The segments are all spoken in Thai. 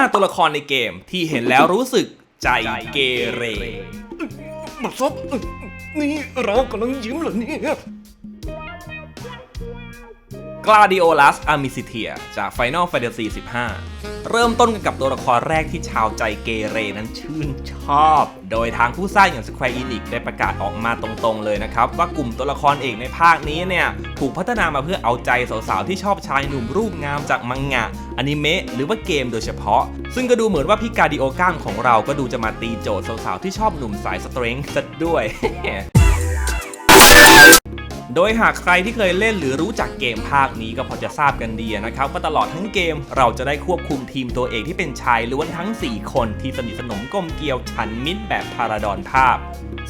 5 ตัวละครในเกมที่เห็นแล้วรู้สึกใจเกเร บัดซบนี่เรากำลังยิ้มเหรอเนี่ย Gladiolus Amicitia จาก Final Fantasy 15 เริ่มต้นกันกับตัวละครแรกที่ชาวใจเกเรนั้นชื่นชอบ โดยทางผู้สร้างอย่าง Square Enix ได้ประกาศออกมาตรงๆเลยนะครับ ว่ากลุ่มตัวละครเอกในภาคนี้เนี่ย ถูกพัฒนามาเพื่อเอาใจสาวๆ ที่ชอบชายหนุ่มรูปงามจากมังงะอนิเมะหรือว่าเกมโดยเฉพาะ ซึ่งก็ดูเหมือนว่าพี่กาดิโอก้ามของเราก็ดูจะมาตีโจทย์สาวๆ ที่ชอบหนุ่มสายสเตรงซะด้วย โดยหากใครที่เคยเล่นหรือรู้จักเกมภาคนี้ก็พอจะทราบกันดีนะครับว่าตลอดทั้งเกมเราจะได้ควบคุมทีมตัวเอกที่เป็นชายล้วนทั้ง 4 คนที่สนิทสนมกลมเกลียวฉันมิตรแบบพาราดอนภาพ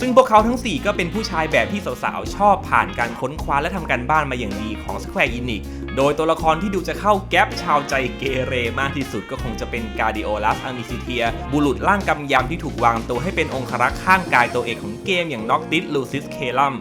ซึ่งพวกเขาทั้ง 4 ก็เป็นผู้ชายแบบที่สาวๆ ชอบผ่านการค้นคว้าและทำการบ้านมาอย่างดีของ Square Enix โดยตัวละครที่ดูจะเข้าแก๊ปชาวใจเกเรมากที่สุดก็คงจะเป็นกาดิโอลัสอามิซิเทีย บุรุษร่างกำยำที่ถูกวางตัวให้เป็นองครักษ์ข้างกายตัวเอกของเกมอย่างน็อกดิสลูซิสเคลัม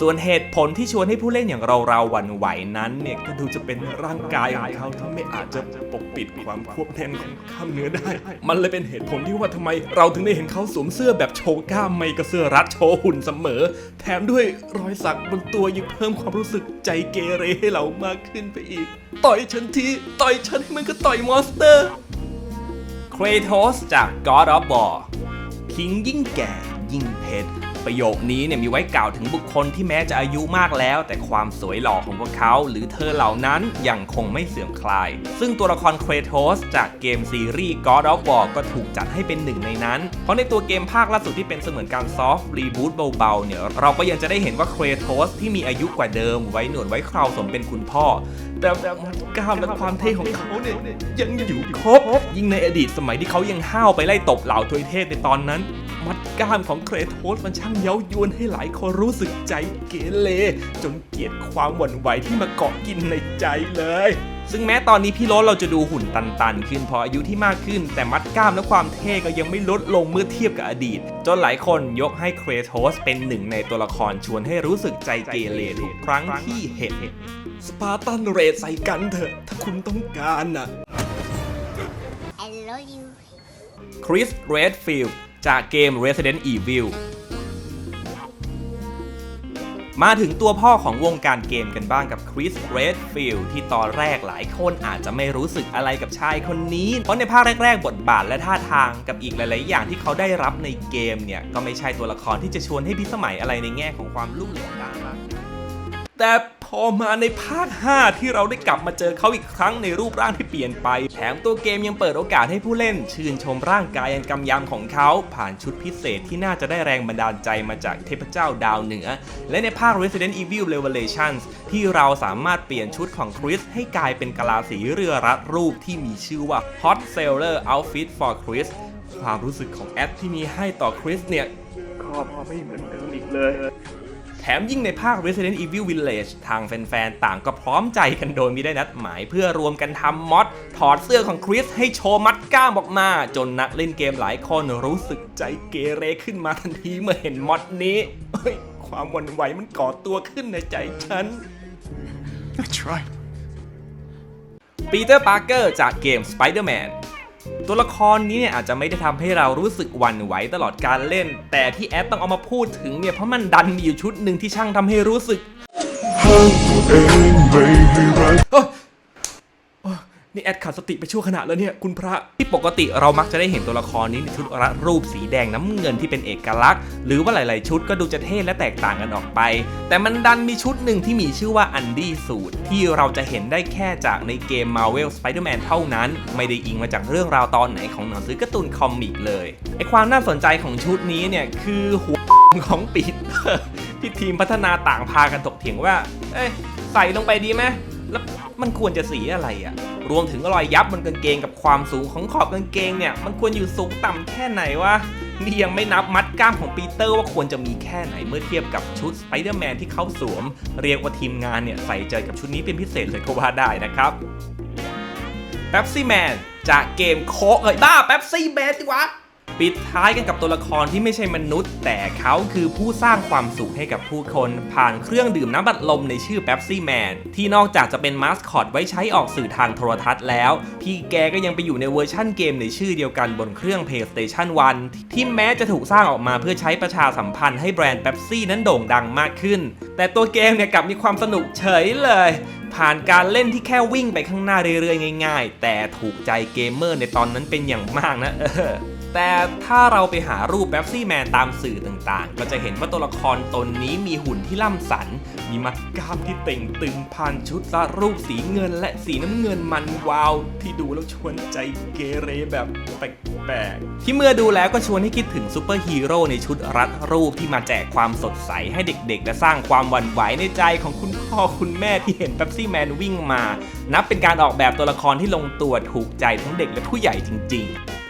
ส่วนเหตุผลที่ชวนให้ผู้เล่นอย่างเราเราหวั่นไหวนั้นเนี่ยก็ดูจะเป็นร่างกายของเขาที่ไม่อาจจะปกปิดความควบแน่นของกล้ามเนื้อได้ มันเลยเป็นเหตุผลที่ว่าทำไมเราถึงได้เห็นเขาสวมเสื้อแบบโชว์กล้ามไม่กระเสื้อรัดโชว์หุ่นเสมอ แถมด้วยรอยสักบนตัวยังเพิ่มความรู้สึกใจเกเรให้เรามากขึ้นไปอีก ต่อยฉันทีต่อยฉันให้มันก็ต่อยมอนสเตอร์เครโทสจาก God of War คิงยิ่งแก่ยิ่งเพชร ประโยคนี้เนี่ยมีไว้กล่าวถึงบุคคลที่แม้จะอายุมากแล้ว แต่ความสวยหล่อของพวกเขา หรือเธอเหล่านั้นยังคงไม่เสื่อมคลาย ซึ่งตัวละครเครโทสจากเกมซีรีส์ God of War ก็ถูกจัดให้เป็นหนึ่งในนั้น เพราะในตัวเกมภาคล่าสุดที่เป็นเสมือนการซอฟต์รีบูตเบาๆเนี่ยเราก็ยังจะได้เห็นว่าเครโทสที่มีอายุกว่าเดิมไว้หนวดไว้เคราวสมเป็นคุณพ่อแต่แต่กล้ามและความเท่ของเขาเนี่ยยังอยู่ครบ ยิ่งในอดีตสมัยที่เขายังห้าวไปไล่ตบเหล่าทวยเทพในตอนนั้น มัดกล้ามของเครโทสมันช่างเย้ายวนให้หลายคนรู้สึกใจเกเรจนเกลียดความหวั่นไหวที่มาเกาะกินในใจเลย ซึ่งแม้ตอนนี้พี่โรสเราจะดูหุ่นตันๆ ขึ้นเพออายุที่มากขึ้น แต่มัดกล้ามและความเท่ก็ยังไม่ลดลงเมื่อเทียบกับอดีต จนหลายคนยกให้เครโทสเป็นหนึ่งในตัวละครชวนให้รู้สึกใจเกเรทุกครั้งที่เห็นสปาร์ตันเรดใส่กันเถอะ ถ้าคุณต้องการน่ะ I love you. คริสเรดฟิลด์ จากเกม Resident Evil มาถึงตัวพ่อของวงการเกมกันบ้างกับคริสเรดฟิลด์ที่ตอนแรกหลายคนอาจจะไม่รู้สึกอะไรกับชายคนนี้ เพราะในภาคแรก ๆ บทบาทและท่าทางกับอีกหลาย ๆ อย่างที่เขาได้รับในเกมเนี่ย ก็ไม่ใช่ตัวละครที่จะชวนให้พิสมัยอะไรในแง่ของความลุ่มหลงได้มาก แต่พอมาในภาค 5 ที่เราได้กลับมาเจอเขาอีกครั้งในรูปร่างที่เปลี่ยนไป แถมตัวเกมยังเปิดโอกาสให้ผู้เล่น ชื่นชมร่างกายอันกำยำของเขา ผ่านชุดพิเศษที่น่าจะได้แรงบันดาลใจมาจากเทพเจ้าดาวเหนือ และในภาค Resident Evil Revelations ที่เราสามารถเปลี่ยนชุดของคริสให้กลายเป็นกะลาสีเรือรัดรูปที่มีชื่อว่า Hot Sailor Outfit for Chris ความรู้สึกของแอดที่มีให้ต่อคริสเนี่ยก็ไม่เหมือนเดิมอีกเลย มยิ่งในภาค Resident Evil Village ทางแฟนๆ ต่างก็พร้อมใจกันโดยมีได้นัดหมายเพื่อรวมกันทำมอดถอดเสื้อของคริสให้โชว์มัดกล้ามออกมา จนนักเล่นเกมหลายคนรู้สึกใจเกเรขึ้นมาทันทีเมื่อเห็นมอดนี้เฮ้ยความหวั่นไหวมันก่อตัวขึ้นในใจฉัน That's right ปีเตอร์ ปาร์เกอร์จากเกม Spider-Man ตัวละครนี้เนี่ยอาจจะไม่ได้ทำให้เรารู้สึกหวั่นไหวตลอดการเล่น แต่ที่แอดต้องเอามาพูดถึงเนี่ยเพราะมันดันมีอยู่ชุดหนึ่งที่ช่างทำให้รู้สึกเอ้ยโอ้ย นี่แอดขาดสติไปชั่วขณะแล้วเนี่ยคุณพระที่ปกติเรามักจะได้เห็นตัวละครนี้ในชุดรัดรูปสีแดงน้ำเงินที่เป็นเอกลักษณ์ หรือว่าหลาย ๆ ชุดก็ดูจะเท่และแตกต่างกันออกไป แต่มันดันมีชุดหนึ่งที่มีชื่อว่าอันดี้สูตรที่เราจะเห็นได้แค่จากในเกม Marvel Spider-Man เท่านั้น ไม่ได้อิงมาจากเรื่องราวตอนไหนของหนังสือการ์ตูนคอมิกเลยไอความน่าสนใจของชุดนี้เนี่ยคือหัวของปีเตอร์ที่ทีมพัฒนาต่างพากันถกเถียงว่า เอ้ยใส่ลงไปดีไหม แล้วมันควรจะสีอะไรอะ่ะ รวมถึงรอยยับบนกางเกงกับความสูงของขอบกางเกงเนี่ย มันควรอยู่สูงต่ำแค่ไหนวะ นี่ยังไม่นับมัดกล้ามของปีเตอร์ว่าควรจะมีแค่ไหนเมื่อเทียบกับชุดสไปเดอร์แมนที่เขาสวม เรียกว่าทีมงานเนี่ยใส่ใจกับชุดนี้เป็นพิเศษเลยก็ว่าได้นะครับแป๊บซี่แมนจากเกมโคกเอ้ยบ้าแป๊บซี่แมนดีกว่า ปิดท้ายกันกับตัวละครที่ไม่ใช่มนุษย์ แต่เขาคือผู้สร้างความสุขให้กับผู้คน ผ่านเครื่องดื่มน้ำบัดลมในชื่อ Pepsi Man ที่นอกจากจะเป็นมาสคอตไว้ใช้ออกสื่อทางโทรทัศน์แล้ว พี่แกก็ยังไปอยู่ในเวอร์ชั่นเกมในชื่อเดียวกันบนเครื่อง PlayStation 1 ที่แม้จะถูกสร้างออกมาเพื่อใช้ประชาสัมพันธ์ให้แบรนด์ Pepsi นั้นโด่งดังมากขึ้น แต่ตัวเกมเนี่ยกลับมีความสนุกเฉยเลยผ่านการเล่นที่แค่วิ่งไปข้างหน้าเรื่อยๆ ง่าย ๆ แต่ถูกใจเกมเมอร์ในตอนนั้นเป็นอย่างมากนะ แต่ถ้าเราไปหารูปแบ็ p ซี่แมนตามสื่อต่างๆ ก็จะเห็นว่าตัวละครตนนี้มีหุ่นที่ล่ำสัน มีมัดกล้ามที่เต่งตึงผ่านชุดละรูปสีเงินและสีน้ำเงินมันวาว ที่ดูแล้วชวนใจเกเรแบบแปลกๆ ที่เมื่อดูแล้วก็ชวนให้คิดถึงซูเปอร์ฮีโร่ในชุดรัดรูปที่มาแจกความสดใสให้เด็กๆ และสร้างความหวั่นไหวในใจของคุณพ่อคุณแม่ที่เห็นแ e ปซี่แมนวิ่งมา นับเป็นการออกแบบตัวละครที่ลงตัวถูกใจทั้งเด็กและผู้ใหญ่จริง ๆ